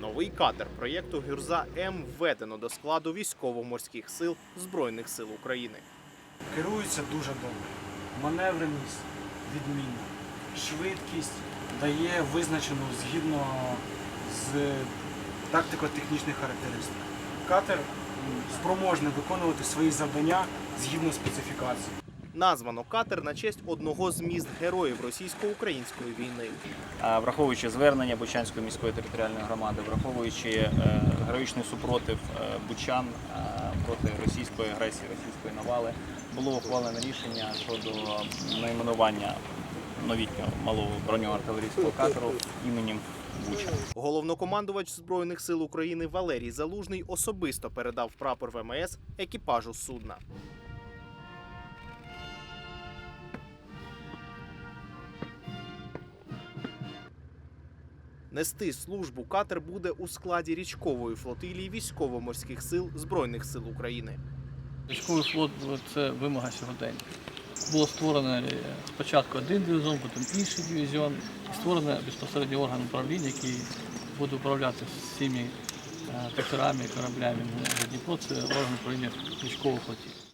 Новий катер проєкту Гюрза М введено до складу військово-морських сил Збройних сил України. Керується дуже добре. Маневреність відмінна. Швидкість дає визначену згідно з тактико-технічних характеристик. Катер спроможний виконувати свої завдання згідно специфікації. Названо катер на честь одного з міст героїв російсько-української війни. Враховуючи звернення Бучанської міської територіальної громади, враховуючи е, героїчний супротив е, бучан е, проти російської агресії, російської навали, було ухвалене рішення щодо найменування новітнього малого броньоартилерійського катеру іменем Буча. Головнокомандувач Збройних сил України Валерій Залужний особисто передав прапор ВМС екіпажу судна. Нести службу катер буде у складі річкової флотилії військово-морських сил Збройних сил України. Військовий флот це вимога сьогодення. Було створено е, спочатку один дивізіон, потім інший дивізіон, створено безпосередньо орган управління, який буде управляти всіми е, катерами кораблями Дніпро. Це орган управління військових флотів.